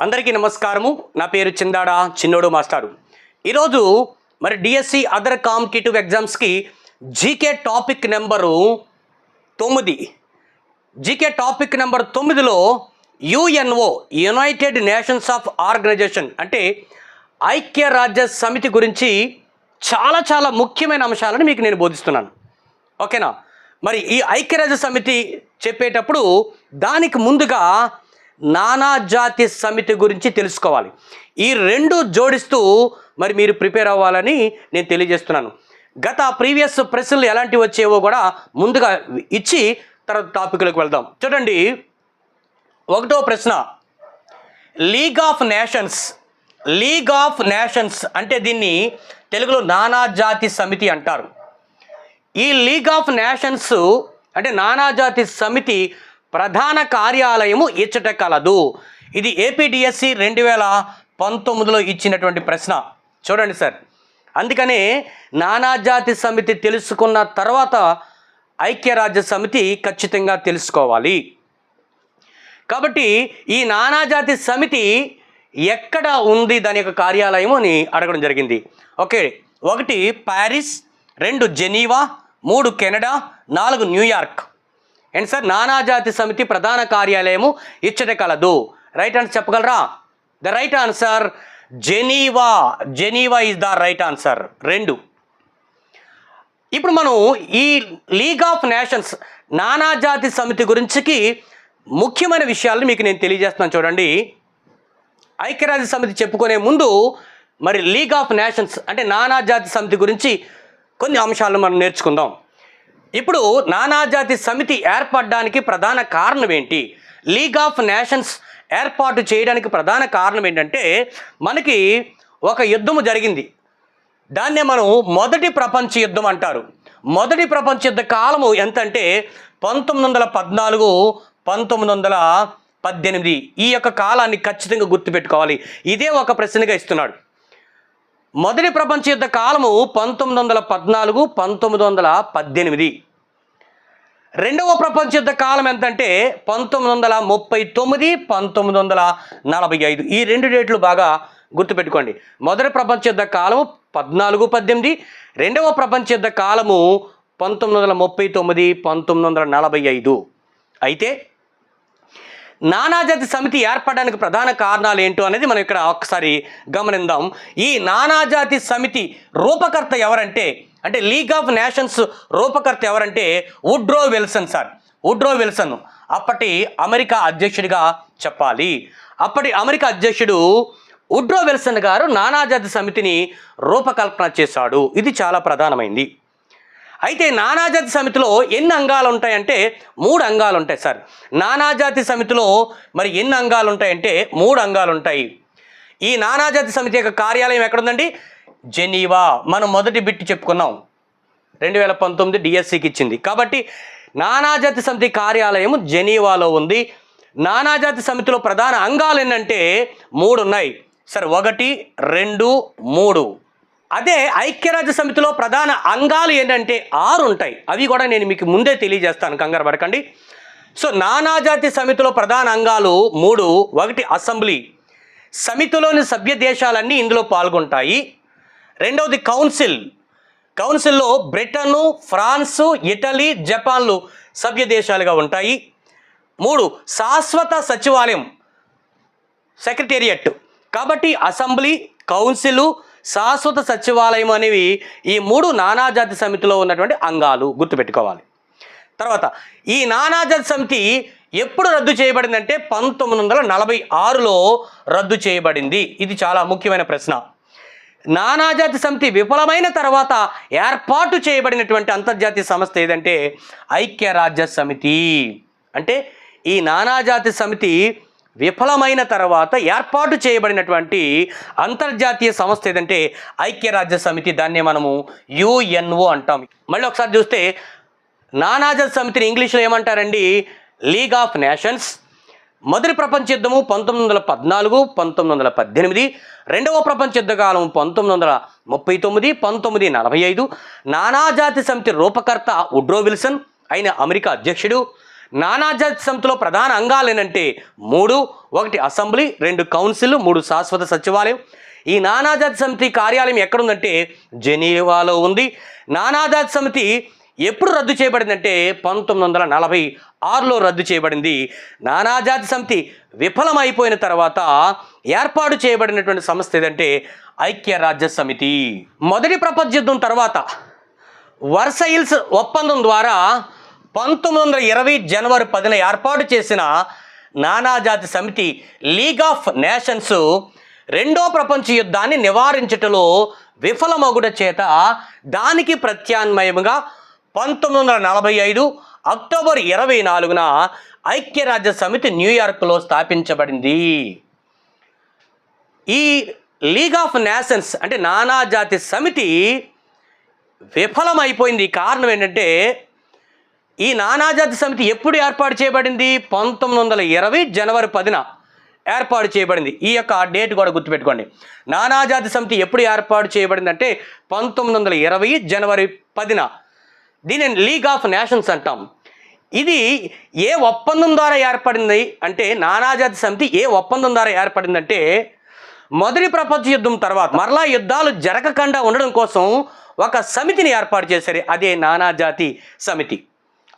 అందరికీ నమస్కారము. నా పేరు చిందాడ చిన్నోడు మాస్టారు. ఈరోజు మరి డిఎస్సి అదర్ కాంపిటేటివ్ ఎగ్జామ్స్కి జీకే టాపిక్ నెంబరు తొమ్మిది. జీకే టాపిక్ నెంబర్ తొమ్మిదిలో UNO United Nations of Organization అంటే ఐక్యరాజ్య సమితి గురించి చాలా చాలా ముఖ్యమైన అంశాలను మీకు నేను బోధిస్తున్నాను. ఓకేనా? మరి ఈ ఐక్యరాజ్య సమితి చెప్పేటప్పుడు దానికి ముందుగా నానాజాతి సమితి గురించి తెలుసుకోవాలి. ఈ రెండు జోడిస్తూ మరి మీరు ప్రిపేర్ అవ్వాలని నేను తెలియజేస్తున్నాను. గత ప్రీవియస్ ప్రశ్నలు ఎలాంటివి వచ్చేవో కూడా ముందుగా ఇచ్చి తర్వాత టాపిక్లకు వెళ్దాం. చూడండి ఒకటో ప్రశ్న. League of Nations League of Nations అంటే దీన్ని తెలుగులో నానాజాతి సమితి అంటారు. ఈ లీగ్ ఆఫ్ నేషన్స్ అంటే నానాజాతి సమితి ప్రధాన కార్యాలయము ఇచ్చట కలదు. ఇది ఏపీడిఎస్సి రెండు వేల పంతొమ్మిదిలో ఇచ్చినటువంటి ప్రశ్న. చూడండి సార్. అందుకనే నానాజాతి సమితి తెలుసుకున్న తర్వాత ఐక్యరాజ్య సమితి ఖచ్చితంగా తెలుసుకోవాలి. కాబట్టి ఈ నానాజాతి సమితి ఎక్కడ ఉంది? దాని యొక్క కార్యాలయం అని అడగడం జరిగింది. ఓకే. ఒకటి ప్యారిస్ రెండు జెనీవా మూడు కెనడా నాలుగు న్యూయార్క్. ఏంటి సార్ నానాజాతి సమితి ప్రధాన కార్యాలయము ఇచ్చట కలదు రైట్ ఆన్సర్ చెప్పగలరా? The right answer Geneva Geneva is the right answer రెండు ఇప్పుడు మనం ఈ లీగ్ ఆఫ్ నేషన్స్ నానాజాతి సమితి గురించికి ముఖ్యమైన విషయాలను మీకు నేను తెలియజేస్తున్నాను చూడండి. ఐక్యరాజ్య సమితి చెప్పుకునే ముందు మరి లీగ్ ఆఫ్ నేషన్స్ అంటే నానాజాతి సమితి గురించి కొన్ని అంశాలను మనం నేర్చుకుందాం. ఇప్పుడు నానాజాతి సమితి ఏర్పడడానికి ప్రధాన కారణం ఏంటి లీగ్ ఆఫ్ నేషన్స్ ఏర్పాటు చేయడానికి ప్రధాన కారణం ఏంటంటే మనకి ఒక యుద్ధము జరిగింది. దాన్నే మనం మొదటి ప్రపంచ యుద్ధం అంటారు. మొదటి ప్రపంచ యుద్ధ కాలము ఎంత అంటే పంతొమ్మిది వందల పద్నాలుగు పంతొమ్మిది వందల పద్దెనిమిది ఈ యొక్క కాలాన్ని ఖచ్చితంగా గుర్తుపెట్టుకోవాలి. ఇదే ఒక ప్రశ్నగా ఇస్తున్నాడు. మొదటి ప్రపంచ యుద్ధ కాలము పంతొమ్మిది వందల పద్నాలుగు పంతొమ్మిది వందల పద్దెనిమిది. రెండవ ప్రపంచ యుద్ధ కాలం ఎంతంటే పంతొమ్మిది వందల ముప్పై తొమ్మిది పంతొమ్మిది వందల నలభై ఐదు. ఈ రెండు డేట్లు బాగా గుర్తుపెట్టుకోండి. మొదటి ప్రపంచ యుద్ధ కాలము పద్నాలుగు పద్దెనిమిది. రెండవ ప్రపంచ యుద్ధ కాలము పంతొమ్మిది వందల ముప్పై తొమ్మిది పంతొమ్మిది వందల నలభై ఐదు. అయితే నానాజాతి సమితి ఏర్పడడానికి ప్రధాన కారణాలు ఏంటో అనేది మనం ఇక్కడ ఒకసారి గమనిద్దాం. ఈ నానాజాతి సమితి రూపకర్త ఎవరంటే అంటే లీగ్ ఆఫ్ నేషన్స్ రూపకర్త ఎవరంటే Woodrow Wilson sir. Woodrow Wilson అప్పటి అమెరికా అధ్యక్షుడిగా చెప్పాలి. అప్పటి అమెరికా అధ్యక్షుడు వుడ్రో విల్సన్ గారు నానాజాతి సమితిని రూపకల్పన చేశాడు. ఇది చాలా ప్రధానమైంది. అయితే నానాజాతి సమితిలో ఎన్ని అంగాలు ఉంటాయంటే మూడు అంగాలు ఉంటాయి సార్. నానాజాతి సమితిలో మరి ఎన్ని అంగాలు ఉంటాయంటే మూడు అంగాలు ఉంటాయి ఈ నానాజాతి సమితి యొక్క కార్యాలయం ఎక్కడుందండి? జెనీవా. మనం మొదటి బిట్టి చెప్పుకున్నాం. రెండు వేల పంతొమ్మిది డిఎస్సికి ఇచ్చింది. కాబట్టి నానాజాతి సమితి కార్యాలయం జెనీవాలో ఉంది. నానాజాతి సమితిలో ప్రధాన అంగాలు ఏంటంటే మూడు ఉన్నాయి సరే ఒకటి రెండు మూడు. అదే ఐక్యరాజ్య సమితిలో ప్రధాన అంగాలు ఏంటంటే ఆరు ఉంటాయి. అవి కూడా నేను మీకు ముందే తెలియజేస్తాను. కంగారు పడకండి. సో నానాజాతి సమితిలో ప్రధాన అంగాలు మూడు. ఒకటి అసెంబ్లీ. సమితిలోని సభ్య దేశాలన్నీ ఇందులో పాల్గొంటాయి. రెండవది కౌన్సిల్. కౌన్సిల్లో బ్రిటను ఫ్రాన్సు ఇటలీ జపాన్లు సభ్య దేశాలుగా ఉంటాయి. మూడు శాశ్వత సచివాలయం. సెక్రటేరియట్. కాబట్టి అసెంబ్లీ కౌన్సిల్ శాశ్వత సచివాలయం అనేవి ఈ మూడు నానాజాతి సమితిలో ఉన్నటువంటి అంగాలు గుర్తుపెట్టుకోవాలి. తర్వాత ఈ నానాజాతి సమితి ఎప్పుడు రద్దు చేయబడిందంటే పంతొమ్మిది వందల నలభై ఆరులో రద్దు చేయబడింది. ఇది చాలా ముఖ్యమైన ప్రశ్న. నానాజాతి సమితి విఫలమైన తర్వాత ఏర్పాటు చేయబడినటువంటి అంతర్జాతీయ సంస్థ ఏదంటే ఐక్యరాజ్య సమితి. అంటే ఈ నానాజాతి సమితి విఫలమైన తర్వాత ఏర్పాటు చేయబడినటువంటి అంతర్జాతీయ సంస్థ ఏదంటే ఐక్యరాజ్య సమితి దాన్నే మనము యుఎన్ఓ అంటాం. మళ్ళీ ఒకసారి చూస్తే నానాజాతి సమితిని ఇంగ్లీష్లో ఏమంటారండి? League of Nations. మొదటి ప్రపంచ యుద్ధము పంతొమ్మిది వందల పద్నాలుగు పంతొమ్మిది వందల పద్దెనిమిది. రెండవ ప్రపంచ యుద్ధకాలం పంతొమ్మిది వందల ముప్పై తొమ్మిది పంతొమ్మిది నలభై ఐదు. నానాజాతి సమితి రూపకర్త ఉడ్రో విల్సన్ అయిన అమెరికా అధ్యక్షుడు. నానాజాతి సమితిలో ప్రధాన అంగాలు ఏంటంటే మూడు ఒకటి అసెంబ్లీ రెండు కౌన్సిల్ మూడు శాశ్వత సచివాలయం. ఈ నానాజాతి సమితి కార్యాలయం ఎక్కడుందంటే జెనీవాలో ఉంది. నానాజాతి సమితి ఎప్పుడు రద్దు చేయబడిందంటే పంతొమ్మిది వందల నలభై ఆరులో రద్దు చేయబడింది. నానాజాతి సమితి విఫలమైపోయిన తర్వాత ఏర్పాటు చేయబడినటువంటి సంస్థ ఏదంటే ఐక్యరాజ్య సమితి. మొదటి ప్రపంచ యుద్ధం తర్వాత వర్సైల్స్ ఒప్పందం ద్వారా పంతొమ్మిది వందల ఇరవై జనవరి పదిన ఏర్పాటు చేసిన నానాజాతి సమితి లీగ్ ఆఫ్ నేషన్స్ రెండో ప్రపంచ యుద్ధాన్ని నివారించటలో విఫలమగుడ చేత దానికి ప్రత్యామ్నాయముగా పంతొమ్మిది వందల నలభై ఐదు అక్టోబర్ ఇరవై నాలుగున ఐక్యరాజ్య సమితి న్యూయార్క్లో స్థాపించబడింది. ఈ లీగ్ ఆఫ్ నేషన్స్ అంటే నానాజాతి సమితి విఫలమైపోయింది. కారణం ఏంటంటే ఈ నానాజాతి సమితి ఎప్పుడు ఏర్పాటు చేయబడింది? పంతొమ్మిది వందల ఇరవై జనవరి పదిన ఏర్పాటు చేయబడింది. ఈ యొక్క డేట్ కూడా గుర్తుపెట్టుకోండి. నానాజాతి సమితి ఎప్పుడు ఏర్పాటు చేయబడింది అంటే పంతొమ్మిది వందల ఇరవై జనవరి పదిన. దీనిని లీగ్ ఆఫ్ నేషన్స్ అంటాం. ఇది ఏ ఒప్పందం ద్వారా ఏర్పడింది? అంటే నానాజాతి సమితి ఏ ఒప్పందం ద్వారా ఏర్పడిందంటే మొదటి ప్రపంచ యుద్ధం తర్వాత మరలా యుద్ధాలు జరగకుండా ఉండడం కోసం ఒక సమితిని ఏర్పాటు చేశారు. అదే నానాజాతి సమితి.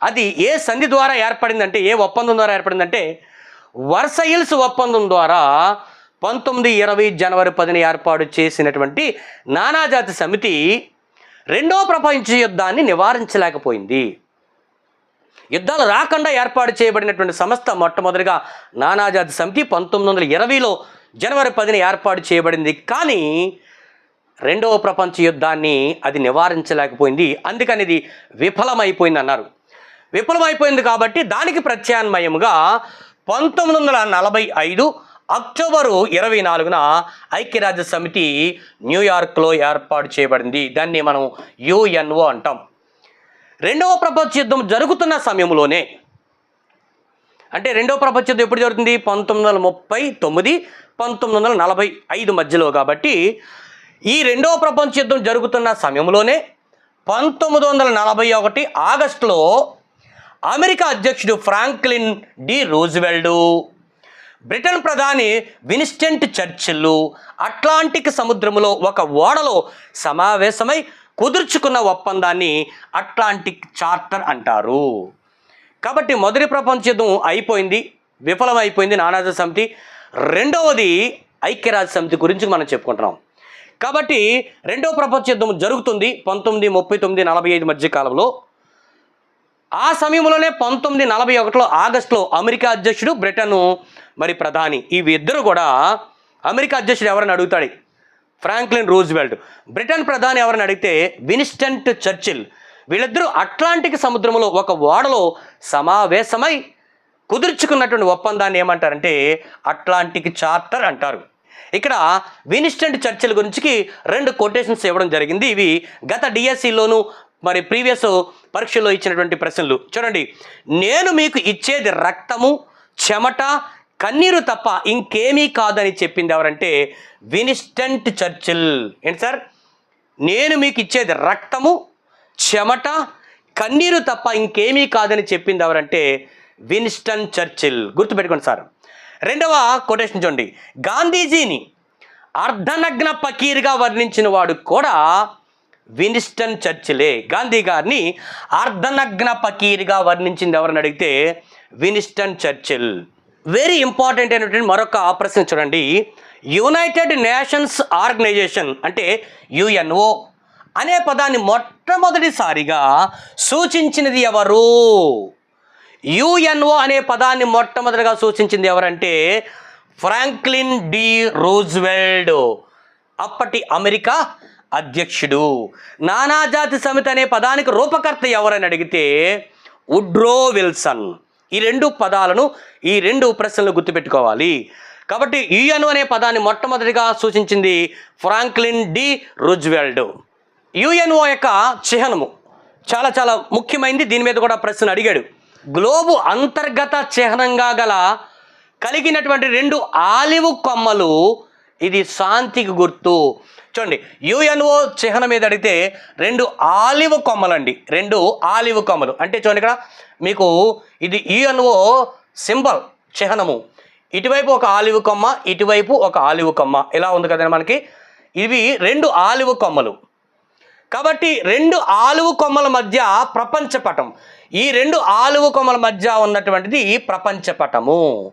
అది ఏ సంధి ద్వారా ఏర్పడిందంటే ఏ ఒప్పందం ద్వారా ఏర్పడిందంటే వర్సయిల్స్ ఒప్పందం ద్వారా పంతొమ్మిది ఇరవై జనవరి పదిన ఏర్పాటు చేసినటువంటి నానాజాతి సమితి రెండో ప్రపంచ యుద్ధాన్ని నివారించలేకపోయింది. యుద్ధాలు రాకుండా ఏర్పాటు చేయబడినటువంటి సంస్థ మొట్టమొదటిగా నానాజాతి సమితి పంతొమ్మిది వందల ఇరవైలో జనవరి పదిన ఏర్పాటు చేయబడింది. కానీ రెండవ ప్రపంచ యుద్ధాన్ని అది నివారించలేకపోయింది. అందుకని ఇది విఫలమైపోయింది అన్నారు విఫలమైపోయింది కాబట్టి దానికి ప్రత్యామ్నాయముగా పంతొమ్మిది వందల నలభై ఐదు అక్టోబరు ఇరవై నాలుగున ఐక్యరాజ్య సమితి న్యూయార్క్లో ఏర్పాటు చేయబడింది. దాన్ని మనం యుఎన్ఓ అంటాం. రెండవ ప్రపంచ యుద్ధం జరుగుతున్న సమయంలోనే అంటే రెండవ ప్రపంచ యుద్ధం ఎప్పుడు జరుగుతుంది? పంతొమ్మిది వందల ముప్పై తొమ్మిది పంతొమ్మిది వందల నలభై ఐదు మధ్యలో కాబట్టి ఈ రెండవ ప్రపంచ యుద్ధం జరుగుతున్న సమయంలోనే పంతొమ్మిది వందల నలభై ఒకటి ఆగస్టులో అమెరికా అధ్యక్షుడు ఫ్రాంక్లిన్ డి రోజ్వెల్డు బ్రిటన్ ప్రధాని విన్స్టెంట్ చర్చిల్లు అట్లాంటిక్ సముద్రములో ఒక ఓడలో సమావేశమై కుదుర్చుకున్న ఒప్పందాన్ని అట్లాంటిక్ చార్టర్ అంటారు. కాబట్టి మొదటి ప్రపంచ యుద్ధం అయిపోయింది విఫలమైపోయింది నానాజ సమితి. రెండవది ఐక్యరాజ్య సమితి గురించి మనం చెప్పుకుంటున్నాం. కాబట్టి రెండవ ప్రపంచ యుద్ధం జరుగుతుంది పంతొమ్మిది ముప్పై తొమ్మిది నలభై ఐదు మధ్య కాలంలో. ఆ సమయంలోనే పంతొమ్మిది నలభై ఒకటిలో ఆగస్టులో అమెరికా అధ్యక్షుడు బ్రిటను మరి ప్రధాని ఇవి ఇద్దరు కూడా అమెరికా అధ్యక్షుడు ఎవరని అడుగుతాడు? Franklin Roosevelt. బ్రిటన్ ప్రధాని ఎవరిని అడిగితే విన్స్టెంట్ చర్చిల్. వీళ్ళిద్దరూ అట్లాంటిక్ సముద్రంలో ఒక ఓడలో సమావేశమై కుదుర్చుకున్నటువంటి ఒప్పందాన్ని ఏమంటారంటే అట్లాంటిక్ చార్టర్ అంటారు. ఇక్కడ వినిస్టెంట్ చర్చల గురించి రెండు కొటేషన్స్ ఇవ్వడం జరిగింది. ఇవి గత డిఎస్సిలోను మరి ప్రీవియస్ పరీక్షలో ఇచ్చినటువంటి ప్రశ్నలు. చూడండి నేను మీకు ఇచ్చేది రక్తము చెమట కన్నీరు తప్ప ఇంకేమీ కాదని చెప్పింది ఎవరంటే వినిస్టంట్ చర్చిల్. ఏంటి సార్? నేను మీకు ఇచ్చేది రక్తము చెమట కన్నీరు తప్ప ఇంకేమీ కాదని చెప్పింది ఎవరంటే విన్స్టన్ చర్చిల్. గుర్తుపెట్టుకోండి సార్. రెండవ కొటేషన్ చూడండి గాంధీజీని అర్ధనగ్న పకీర్గా వర్ణించిన వాడు కూడా వినిస్టన్ చర్చిలే. గాంధీ గారిని అర్ధనగ్న పకీర్గా వర్ణించింది ఎవరని అడిగితే వినిస్టన్ చర్చిల్. వెరీ ఇంపార్టెంట్ అయినటువంటి మరొక ప్రశ్న చూడండి. యునైటెడ్ నేషన్స్ ఆర్గనైజేషన్ అంటే యుఎన్ఓ అనే పదాన్ని మొట్టమొదటిసారిగా సూచించినది ఎవరు? యుఎన్ఓ అనే పదాన్ని మొట్టమొదటిగా సూచించింది ఎవరంటే ఫ్రాంక్లిన్ డి రూజ్వెల్డ్ అప్పటి అమెరికా అధ్యక్షుడు. నానాజాతి సమితి అనే పదానికి రూపకర్త ఎవరని అడిగితే ఉడ్రో విల్సన్. ఈ రెండు పదాలను ఈ రెండు ప్రశ్నలు గుర్తుపెట్టుకోవాలి. కాబట్టి యుఎన్ఓ అనే పదాన్ని మొట్టమొదటిగా సూచించింది ఫ్రాంక్లిన్ డి. రుజ్వెల్డ్ యుఎన్ఓ యొక్క చిహ్నము. చాలా చాలా ముఖ్యమైనది దీని మీద కూడా ప్రశ్న అడిగాడు. గ్లోబు అంతర్గత చిహ్నంగా గల కలిగినటువంటి రెండు ఆలివ్ కొమ్మలు ఇది శాంతికి గుర్తు. చూడండి యుఎన్ఓ చిహ్నం మీద అడిగితే రెండు ఆలివ్ కొమ్మలండి. రెండు ఆలివ్ కొమ్మలు. అంటే చూడండి ఇక్కడ మీకు ఇది యుఎన్ఓ సింబల్ చిహ్నము. ఇటువైపు ఒక ఆలివ్ కొమ్మ ఇటువైపు ఒక ఆలివ్ కొమ్మ. ఇలా ఉంది కదండి మనకి. ఇవి రెండు ఆలివ్ కొమ్మలు. కాబట్టి రెండు ఆలువు కొమ్మల మధ్య ప్రపంచ పటం. ఈ రెండు ఆలువు కొమ్మల మధ్య ఉన్నటువంటిది ప్రపంచ పటము.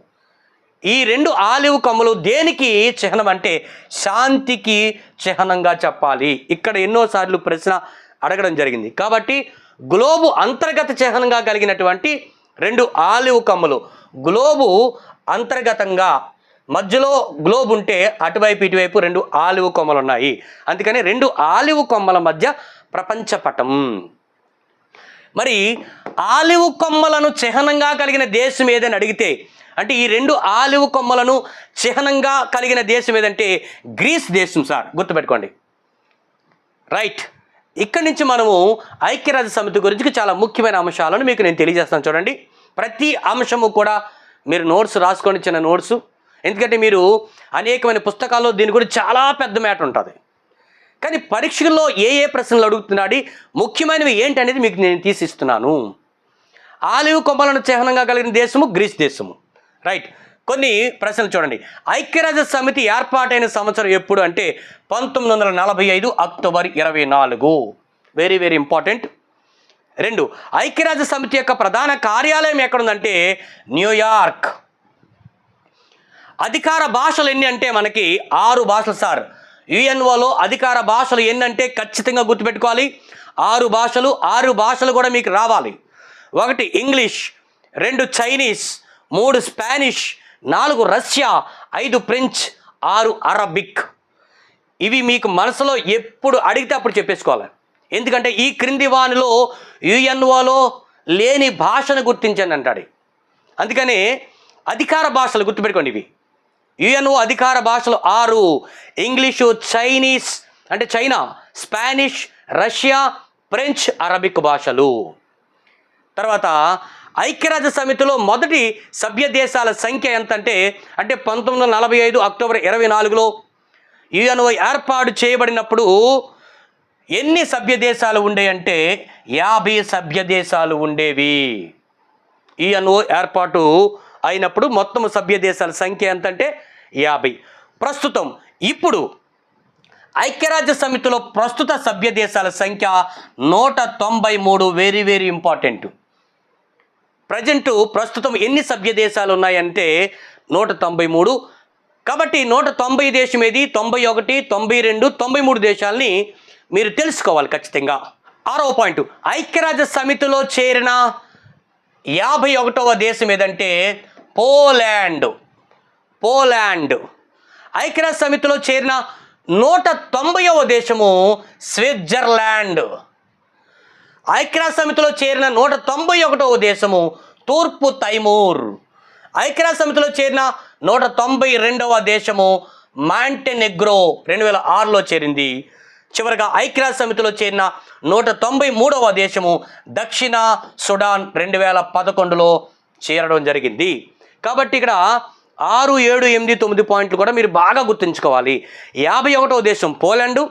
ఈ రెండు ఆలివ్ కొమ్మలు దేనికి చిహ్నం అంటే శాంతికి చిహ్నంగా చెప్పాలి. ఇక్కడ ఎన్నోసార్లు ప్రశ్న అడగడం జరిగింది. కాబట్టి గ్లోబు అంతర్గత చిహ్నంగా కలిగినటువంటి రెండు ఆలివ్ కొమ్మలు. గ్లోబు అంతర్గతంగా మధ్యలో గ్లోబ్ ఉంటే అటువైపు ఇటువైపు రెండు ఆలివ్ కొమ్మలు ఉన్నాయి అందుకని రెండు ఆలివ్ కొమ్మల మధ్య ప్రపంచ పటం. మరి ఆలివ్ కొమ్మలను చిహ్నంగా కలిగిన దేశం ఏదని అడిగితే అంటే ఈ రెండు ఆలివ్ కొమ్మలను చిహ్నంగా కలిగిన దేశం ఏదంటే గ్రీస్ దేశం సార్. గుర్తుపెట్టుకోండి. రైట్. ఇక్కడి నుంచి మనము ఐక్యరాజ్య సమితి గురించి చాలా ముఖ్యమైన అంశాలను మీకు నేను తెలియజేస్తాను చూడండి. ప్రతి అంశము కూడా మీరు నోట్స్ రాసుకొని చిన్న నోట్స్. ఎందుకంటే మీరు అనేకమైన పుస్తకాల్లో దీని గురించి చాలా పెద్ద మ్యాటర్ ఉంటుంది. కానీ పరీక్షల్లో ఏ ఏ ప్రశ్నలు అడుగుతున్నాడు ముఖ్యమైనవి ఏంటి అనేది మీకు నేను తీసిస్తున్నాను. ఆలివ్ కొమ్మలను చిహ్నంగా కలిగిన దేశము గ్రీస్ దేశము. రైట్ కొన్ని ప్రశ్నలు చూడండి. ఐక్యరాజ్య సమితి ఏర్పాటైన సంవత్సరం ఎప్పుడు అంటే పంతొమ్మిది వందల నలభై ఐదు అక్టోబర్ ఇరవై నాలుగు. వెరీ వెరీ ఇంపార్టెంట్ రెండు ఐక్యరాజ్య సమితి యొక్క ప్రధాన కార్యాలయం ఎక్కడుందంటే న్యూయార్క్ అధికార భాషలు ఎన్ని అంటే మనకి ఆరు భాషలు సార్. యుఎన్ఓలో అధికార భాషలు ఎన్ని అంటే ఖచ్చితంగా గుర్తుపెట్టుకోవాలి. ఆరు భాషలు ఆరు భాషలు కూడా మీకు రావాలి. ఒకటి ఇంగ్లీష్ రెండు చైనీస్ మూడు స్పానిష్ నాలుగు రష్యా ఐదు ఫ్రెంచ్ ఆరు అరబిక్. ఇవి మీకు మనసులో ఎప్పుడు అడిగితే అప్పుడు చెప్పేసుకోవాలి. ఎందుకంటే ఈ క్రింది వానిలో యుఎన్ఓలో లేని భాషను గుర్తించండి అంటాడు. అందుకని అధికార భాషలు గుర్తుపెట్టుకోండి ఇవి. యుఎన్ఓ అధికార భాషలు ఆరు ఇంగ్లీషు చైనీస్ అంటే China Spanish Russia French Arabic భాషలు. తర్వాత ఐక్యరాజ్య సమితిలో మొదటి సభ్య దేశాల సంఖ్య ఎంతంటే అంటే పంతొమ్మిది వందల నలభై ఐదు అక్టోబర్ ఇరవై నాలుగులో యుఎన్ఓ ఏర్పాటు చేయబడినప్పుడు ఎన్ని సభ్య దేశాలు ఉండేయంటే యాభై సభ్య దేశాలు ఉండేవి. ఈఎన్ఓ ఏర్పాటు అయినప్పుడు మొత్తం సభ్య దేశాల సంఖ్య ఎంతంటే యాభై. ప్రస్తుతం ఇప్పుడు ఐక్యరాజ్య సమితిలో ప్రస్తుత సభ్య దేశాల సంఖ్య నూట తొంభై మూడు. వెరీ వెరీ ఇంపార్టెంట్ ప్రజెంటు ప్రస్తుతం ఎన్ని సభ్య దేశాలు ఉన్నాయంటే నూట తొంభై మూడు. కాబట్టి నూట తొంభై దేశం ఏది తొంభై ఒకటి తొంభై రెండు తొంభై మూడు దేశాలని మీరు తెలుసుకోవాలి ఖచ్చితంగా. ఆరో పాయింట్ ఐక్యరాజ్య సమితిలో చేరిన యాభై ఒకటవ దేశం ఏదంటే పోలాండ్. పోలాండ్. ఐక్యరాజ్య సమితిలో చేరిన నూట తొంభైవ దేశము స్విట్జర్లాండ్. ఐక్యరాజ్య సమితిలో చేరిన నూట తొంభై ఒకటవ దేశము తూర్పు తైమూర్. ఐక్యరాజ్య సమితిలో చేరిన నూట తొంభై రెండవ దేశము మాంటెనెగ్రో రెండు వేల ఆరులో చేరింది. చివరగా ఐక్యరాజ్య సమితిలో చేరిన నూట తొంభై మూడవ దేశము దక్షిణ సుడాన్ రెండు వేల పదకొండులో చేరడం జరిగింది. కాబట్టి ఇక్కడ ఆరు ఏడు ఎనిమిది తొమ్మిది పాయింట్లు కూడా మీరు బాగా గుర్తుంచుకోవాలి. యాభై ఒకటవ దేశం పోలాండు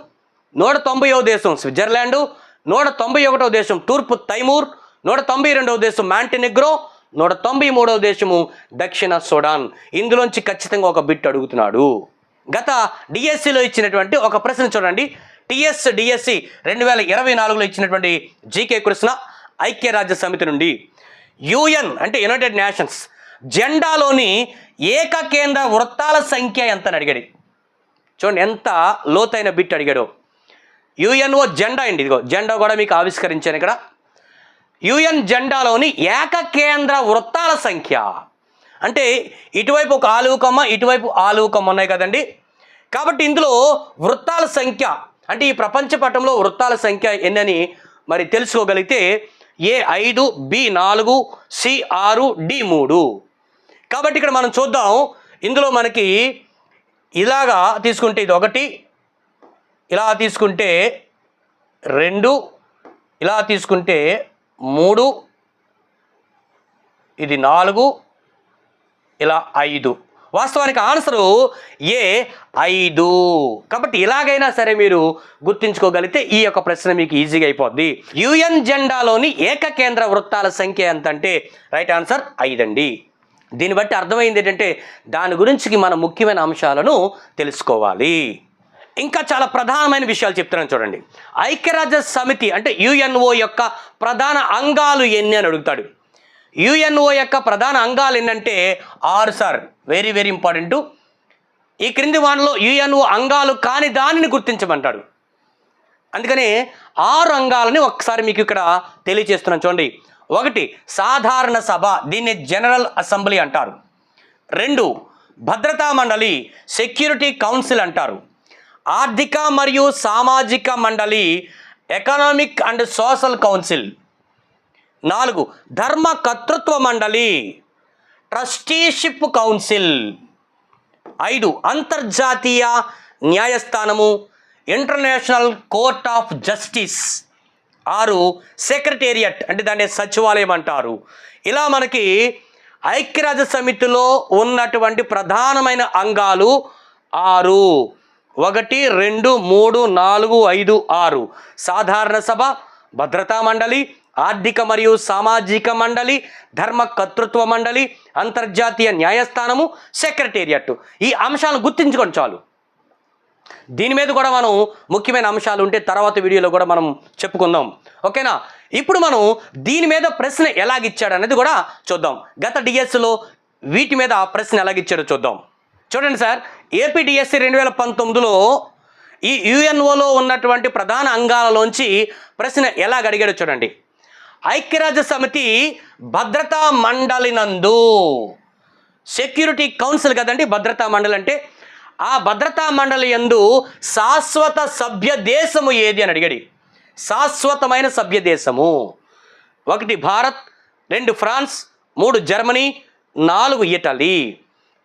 నూట తొంభైవ దేశం స్విట్జర్లాండు నూట తొంభై ఒకటవ దేశం తూర్పు తైమూర్ నూట తొంభై రెండవ దేశం మాంటెనెగ్రో నూట తొంభై మూడవ దేశము దక్షిణ సుడాన్. ఇందులోంచి ఖచ్చితంగా ఒక బిట్ అడుగుతున్నాడు. గత డిఎస్సిలో ఇచ్చినటువంటి ఒక ప్రశ్న చూడండి. టిఎస్ డిఎస్సి రెండు వేల ఇరవై నాలుగులో ఇచ్చినటువంటి జీకే కృష్ణ ఐక్యరాజ్య సమితి నుండి యుఎన్ అంటే యునైటెడ్ నేషన్స్ జెండాలోని ఏకకేంద్ర వృత్తాల సంఖ్య ఎంత అని అడిగాడు? చూడండి ఎంత లోతైన బిట్ అడిగాడో? యుఎన్ఓ జెండా అండి. ఇదిగో జెండా కూడా మీకు ఆవిష్కరించాను ఇక్కడ. యుఎన్ జెండాలోని ఏకకేంద్ర వృత్తాల సంఖ్య. అంటే ఇటువైపు ఒక ఆలువు కొమ్మ ఇటువైపు ఆలువు కొమ్మ ఉన్నాయి కదండి. కాబట్టి ఇందులో వృత్తాల సంఖ్య అంటే ఈ ప్రపంచ పటంలో వృత్తాల సంఖ్య ఎన్నని మరి తెలుసుకోగలిగితే ఏ ఐదు బి నాలుగు సి ఆరు డి మూడు. కాబట్టి ఇక్కడ మనం చూద్దాం. ఇందులో మనకి ఇలాగా తీసుకుంటే ఇది ఒకటి ఇలా తీసుకుంటే రెండు ఇలా తీసుకుంటే మూడు ఇది నాలుగు ఇలా ఐదు. వాస్తవానికి ఆన్సరు ఏ ఐదు. కాబట్టి ఇలాగైనా సరే మీరు గుర్తుంచుకోగలిగితే ఈ యొక్క ప్రశ్న మీకు ఈజీగా అయిపోద్ది. యుఎన్ జెండాలోని ఏకకేంద్ర వృత్తాల సంఖ్య ఎంత అంటే రైట్ ఆన్సర్ ఐదండి. దీన్ని బట్టి అర్థమైంది ఏంటంటే దాని గురించి మనం ముఖ్యమైన అంశాలను తెలుసుకోవాలి. ఇంకా చాలా ప్రధానమైన విషయాలు చెప్తున్నాను చూడండి. ఐక్యరాజ్య సమితి అంటే యుఎన్ఓ యొక్క ప్రధాన అంగాలు ఎన్ని అని అడుగుతాడు. యుఎన్ఓ యొక్క ప్రధాన అంగాలు ఏంటంటే ఆరు సార్ వెరీ వెరీ ఇంపార్టెంట్ ఈ క్రింది వాటిలో యుఎన్ఓ అంగాలు కాని దానిని గుర్తించమంటాడు. అందుకని ఆరు అంగాలని ఒకసారి మీకు ఇక్కడ తెలియజేస్తున్నాను చూడండి. ఒకటి సాధారణ సభ దీన్ని జనరల్ అసెంబ్లీ అంటారు. రెండు భద్రతా మండలి సెక్యూరిటీ కౌన్సిల్ అంటారు. ఆర్థిక మరియు సామాజిక మండలి ఎకనామిక్ అండ్ సోషల్ కౌన్సిల్ నాలుగు ధర్మ కర్తృత్వ మండలి ట్రస్టీషిప్ కౌన్సిల్ ఐదు అంతర్జాతీయ న్యాయస్థానము ఇంటర్నేషనల్ కోర్ట్ ఆఫ్ జస్టిస్ ఆరు సెక్రటేరియట్ అంటే దాన్ని సచివాలయం అంటారు. ఇలా మనకి ఐక్యరాజ్య సమితిలో ఉన్నటువంటి ప్రధానమైన అంగాలు ఆరు. ఒకటి రెండు మూడు నాలుగు ఐదు ఆరు. సాధారణ సభ భద్రతా మండలి ఆర్థిక మరియు సామాజిక మండలి ధర్మ కర్తృత్వ మండలి అంతర్జాతీయ న్యాయస్థానము సెక్రటేరియట్ ఈ అంశాలను గుర్తించుకొని చాలు. దీని మీద కూడా మనం ముఖ్యమైన అంశాలు ఉంటే తర్వాత వీడియోలో కూడా మనం చెప్పుకుందాం. ఓకేనా? ఇప్పుడు మనం దీని మీద ప్రశ్న ఎలాగిచ్చాడు అనేది కూడా చూద్దాం. గత డిఎస్లో వీటి మీద ప్రశ్న ఎలాగిచ్చాడో చూద్దాం. చూడండి సార్ ఏపీడిఎస్సి రెండు వేల పంతొమ్మిదిలో ఈ యుఎన్ఓలో ఉన్నటువంటి ప్రధాన అంగాలలోంచి ప్రశ్న ఎలా అడిగాడు చూడండి. ఐక్యరాజ్య సమితి భద్రతా మండలి నందు సెక్యూరిటీ కౌన్సిల్ కదండి భద్రతా మండలి అంటే ఆ భద్రతా మండలి యందు శాశ్వత సభ్య దేశము ఏది అని అడిగాడు. శాశ్వతమైన సభ్య దేశము. ఒకటి భారత్ రెండు ఫ్రాన్స్ మూడు జర్మనీ నాలుగు ఇటలీ.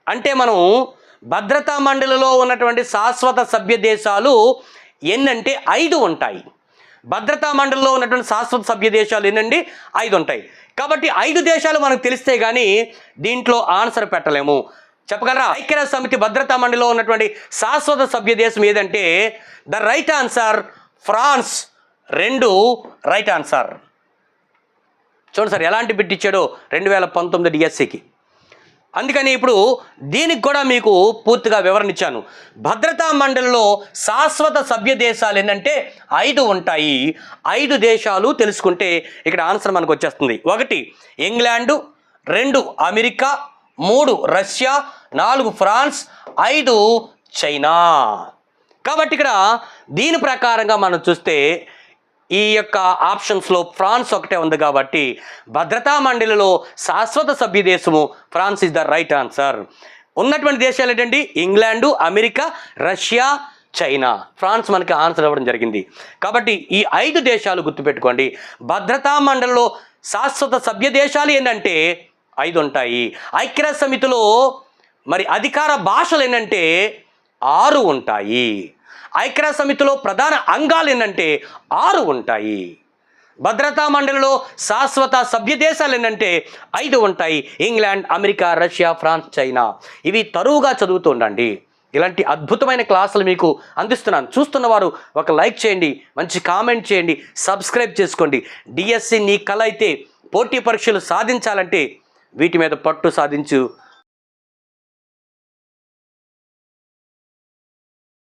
అంటే మనం భద్రతా మండలిలో ఉన్నటువంటి శాశ్వత సభ్య దేశాలు ఎన్నంటే ఐదు ఉంటాయి. భద్రతా మండలిలో ఉన్నటువంటి శాశ్వత సభ్య దేశాలు ఎన్నండి? ఐదు ఉంటాయి. కాబట్టి ఐదు దేశాలు మనకు తెలిస్తే కానీ దీంట్లో ఆన్సర్ పెట్టలేము. చెప్పగలరా? ఐక్యరాజ్య సమితి భద్రతా మండలిలో ఉన్నటువంటి శాశ్వత సభ్య దేశం ఏదంటే ద రైట్ ఆన్సర్ ఫ్రాన్స్ రెండు రైట్ ఆన్సర్. చూడండి సార్ ఎలాంటి బిట్ ఇచ్చాడో? రెండు వేల పంతొమ్మిది డిఎస్సికి. అందుకని ఇప్పుడు దీనికి కూడా మీకు పూర్తిగా వివరణ ఇచ్చాను. భద్రతా మండలిలో శాశ్వత సభ్య దేశాలు ఏంటంటే ఐదు ఉంటాయి. ఐదు దేశాలు తెలుసుకుంటే ఇక్కడ ఆన్సర్ మనకు వచ్చేస్తుంది. ఒకటి ఇంగ్లాండు రెండు అమెరికా మూడు రష్యా నాలుగు ఫ్రాన్స్ ఐదు చైనా. కాబట్టి ఇక్కడ దీని ప్రకారంగా మనం చూస్తే ఈ యొక్క ఆప్షన్స్లో ఫ్రాన్స్ ఒకటే ఉంది కాబట్టి భద్రతా మండలిలో శాశ్వత సభ్య దేశము France is the right answer ఉన్నటువంటి దేశాలు ఏంటండి? England America Russia China. France మనకి ఆన్సర్ ఇవ్వడం జరిగింది. కాబట్టి ఈ ఐదు దేశాలు గుర్తుపెట్టుకోండి. భద్రతా మండలిలో శాశ్వత సభ్య దేశాలు ఏంటంటే ఐదు ఉంటాయి. ఐక్యరాజ్య సమితిలో మరి అధికార భాషలు ఏంటంటే ఆరు ఉంటాయి. ఐక్యరాజ్య సమితిలో ప్రధాన అంగాలు ఏంటంటే ఆరు ఉంటాయి. భద్రతా మండలిలో శాశ్వత సభ్య దేశాలు ఏంటంటే ఐదు ఉంటాయి. England America Russia France China. ఇవి తరువుగా చదువుతూ ఉండండి. ఇలాంటి అద్భుతమైన క్లాసులు మీకు అందిస్తున్నాను. చూస్తున్న వారు ఒక లైక్ చేయండి మంచి కామెంట్ చేయండి సబ్స్క్రైబ్ చేసుకోండి. డిఎస్సి నీ కళ అయితే పోటీ పరీక్షలు సాధించాలంటే వీటి మీద పట్టు సాధించు.